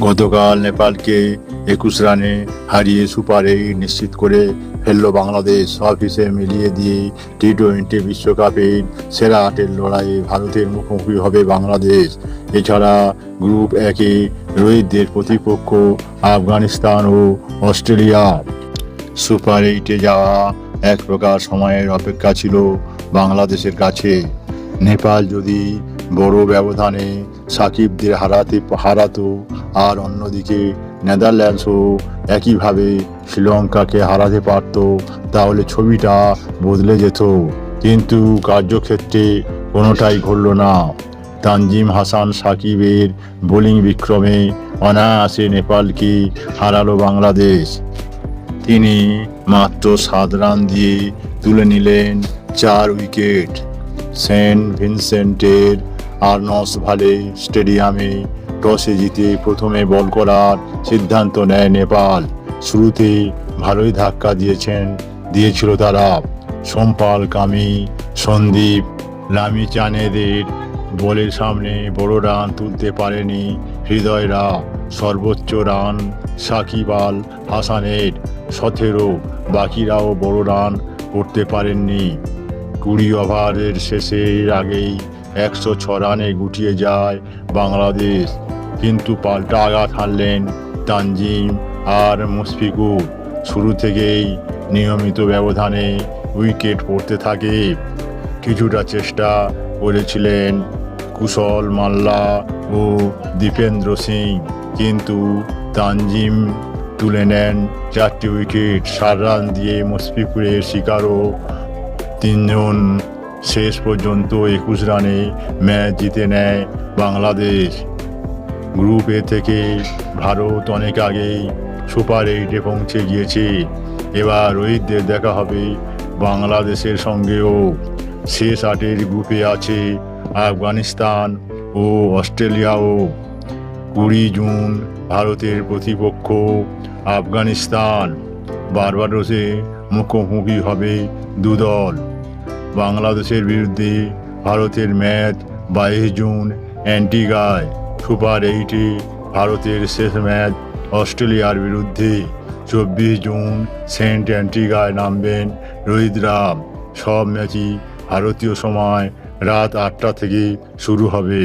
গতকাল নেপালকে একুশ রানে হারিয়ে সুপার এইট নিশ্চিত করে ফেলল বাংলাদেশ। সব মিলিয়ে দিয়ে টি টোয়েন্টি বিশ্বকাপের সেরা আটের লড়াইয়ে ভারতের মুখোমুখি হবে বাংলাদেশ। এছাড়া গ্রুপ একে রোহিতদের প্রতিপক্ষ আফগানিস্তান ও অস্ট্রেলিয়া সুপার এইটে যাওয়া এক প্রকার সময়ের অপেক্ষা ছিল বাংলাদেশের কাছে। নেপাল যদি বড় ব্যবধানে সাকিবদের হারাতে হারাতো আর অন্যদিকে নেদারল্যান্ডসও একইভাবে শ্রীলঙ্কাকে হারাতে পারত, তাহলে ছবিটা বদলে যেত। কিন্তু কার্যক্ষেত্রে কোনোটাই ঘটল না। তানজিম হাসান সাকিবের বোলিং বিক্রমে অনায়াসে নেপালকে হারালো বাংলাদেশ। তিনি মাত্র সাত রান দিয়ে তুলে নিলেন চার উইকেট। সেন্ট ভিনসেন্টের আর্নস ভালে স্টেডিয়ামে টসে জিতে প্রথমে বল করার সিদ্ধান্ত নেয় নেপাল। শুরুতে ভালোই ধাক্কা দিয়েছেন, দিয়েছিল তারা। সোমপাল, কামি, সন্দীপ লামি চানেদের বলের সামনে বড় রান তুলতে পারেনি হৃদয়রা। সর্বোচ্চ রান সাকিব আল হাসানের, সতেরো। বাকিরাও বড় রান করতে পারেননি। কুড়ি ওভারের শেষের আগেই একশো ছ রানে গুটিয়ে যায় বাংলাদেশ। কিন্তু পাল্টা আঘাত হারলেন তানজিম আর মুশফিকুর শুরু থেকেই নিয়মিত ব্যবধানে উইকেট পড়তে থাকে। কিছুটা চেষ্টা করেছিলেন কুশল মাল্লা ও দীপেন্দ্র সিং, কিন্তু তানজিম তুলে নেন চারটি উইকেট সার রান দিয়ে মুশফিকুরের শিকারও। তিনজন শেষ পর্যন্ত একুশ রানে ম্যাচ জিতে নেয় বাংলাদেশ। গ্রুপ এ থেকে ভারত অনেক আগেই সুপার এইটে পৌঁছে গিয়েছে। এবার রোহিতদের দেখা হবে বাংলাদেশের সঙ্গেও। শেষ আটের গ্রুপে আছে আফগানিস্তান ও অস্ট্রেলিয়াও। কুড়ি জুন ভারতের প্রতিপক্ষ আফগানিস্তান। বারবাডোসে মুখোমুখি হবে দুদল। বাংলাদেশের বিরুদ্ধে ভারতের ম্যাচ বাইশ জুন অ্যান্টিগায়। সুপার এইটে ভারতের শেষ ম্যাচ অস্ট্রেলিয়ার বিরুদ্ধে চব্বিশ জুন সেন্ট অ্যান্টিগায় নামবেন রোহিত রাম। সব ম্যাচই ভারতীয় সময় রাত আটটা থেকে শুরু হবে।